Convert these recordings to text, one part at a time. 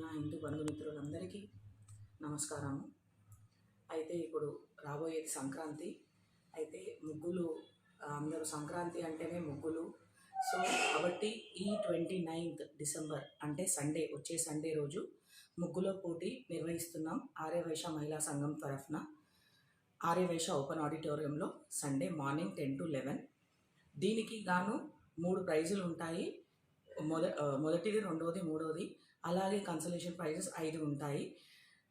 నా హిందూ బంధుమిత్రులందరికీ నమస్కారము. అయితే ఇప్పుడు రాబోయేది సంక్రాంతి. అయితే ముగ్గులు అందరూ సంక్రాంతి అంటేనే ముగ్గులు. సో కాబట్టి ఈ ట్వంటీ నైన్త్ డిసెంబర్ అంటే సండే వచ్చే సండే రోజు ముగ్గులో పోటీ నిర్వహిస్తున్నాం ఆర్యవైశ్య మహిళా సంఘం తరఫున. ఆర్యవైశ్య ఓపెన్ ఆడిటోరియంలో Sunday morning ten to eleven. దీనికి గాను మూడు ప్రైజులు ఉంటాయి. మొద మొదటిది రెండవది మూడవది అలాగే కన్సలేషన్ ప్రైజెస్ ఐదు ఉంటాయి.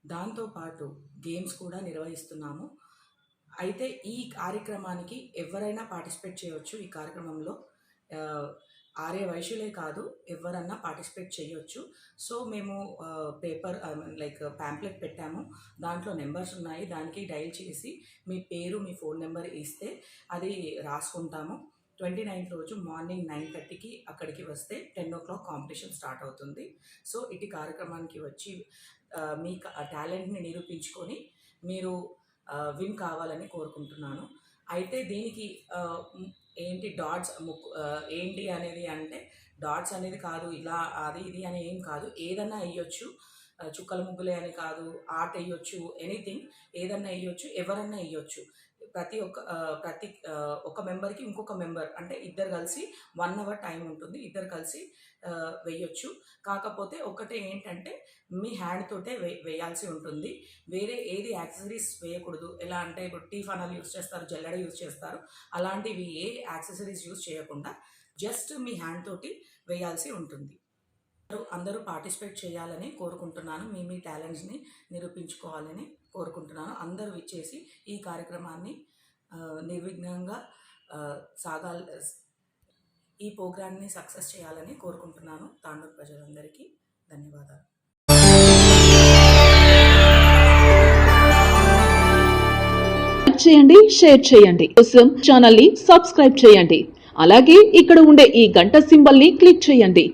దాంతోపాటు గేమ్స్ కూడా నిర్వహిస్తున్నాము. అయితే ఈ కార్యక్రమానికి ఎవరైనా పార్టిసిపేట్ చేయవచ్చు ఈ కార్యక్రమంలో. ఆరే ఆర్య కాదు ఎవరన్నా పార్టిసిపేట్ చేయొచ్చు. సో మేము పేపర్ లైక్ ప్యాంప్లెట్ పెట్టాము. దాంట్లో నెంబర్స్ ఉన్నాయి. దానికి డైల్ చేసి మీ పేరు మీ ఫోన్ నెంబర్ ఇస్తే అది రాసుకుంటాము. ట్వంటీ నైన్త్ రోజు మార్నింగ్ నైన్ థర్టీకి అక్కడికి వస్తే ten o'clock competition start అవుతుంది. సో ఇటు కార్యక్రమానికి వచ్చి మీ టాలెంట్ని నిరూపించుకొని మీరు విన్ కావాలని కోరుకుంటున్నాను. అయితే దీనికి ఏంటి డాట్స్ ముక్కు ఏంటి అనేది అంటే డాట్స్ అనేది కాదు ఇలా అది ఇది అని ఏం కాదు. ఏదన్నా వేయొచ్చు చుక్కల ముగ్గులే అని కాదు ఆర్ట్ వేయొచ్చు ఎనీథింగ్ ఏదన్నా వేయొచ్చు ఎవరన్నా వేయొచ్చు. ప్రతి ఒక్క ప్రతి ఒక మెంబర్కి ఇంకొక మెంబర్ అంటే ఇద్దరు కలిసి వన్ అవర్ టైం ఉంటుంది. ఇద్దరు కలిసి వేయొచ్చు. కాకపోతే ఒకటే ఏంటంటే మీ హ్యాండ్ తోటే వే వేయాల్సి ఉంటుంది. వేరే ఏది యాక్సెసరీస్ వేయకూడదు. ఎలా అంటే ఇప్పుడు టీ ఫనల్ యూస్ చేస్తారు జల్లడ యూస్ చేస్తారు. అలాంటివి ఏ యాక్సెసరీస్ యూస్ చేయకుండా జస్ట్ మీ హ్యాండ్ తోటి వేయాల్సి ఉంటుంది. అందరూ- పార్టిసిపేట్ చేయాలని కోరుకుంటున్నాను. మీ మీ టాలెంట్స్ని నిరూపించుకోవాలని కోరుకుంటున్నాను. అందరూ ఇచ్చేసి ఈ కార్యక్రమాన్ని నిర్విఘ్నంగా సాగాల ఈ ప్రోగ్రామ్ని సక్సెస్ చేయాలని కోరుకుంటున్నాను. తాండూరు ప్రజలందరికీ ధన్యవాదాలు. చేయండి షేర్ చేయండి. కోసం ఛానల్ని సబ్స్క్రైబ్ చేయండి. అలాగే ఇక్కడ ఉండే ఈ గంట సింబల్ని క్లిక్ చేయండి.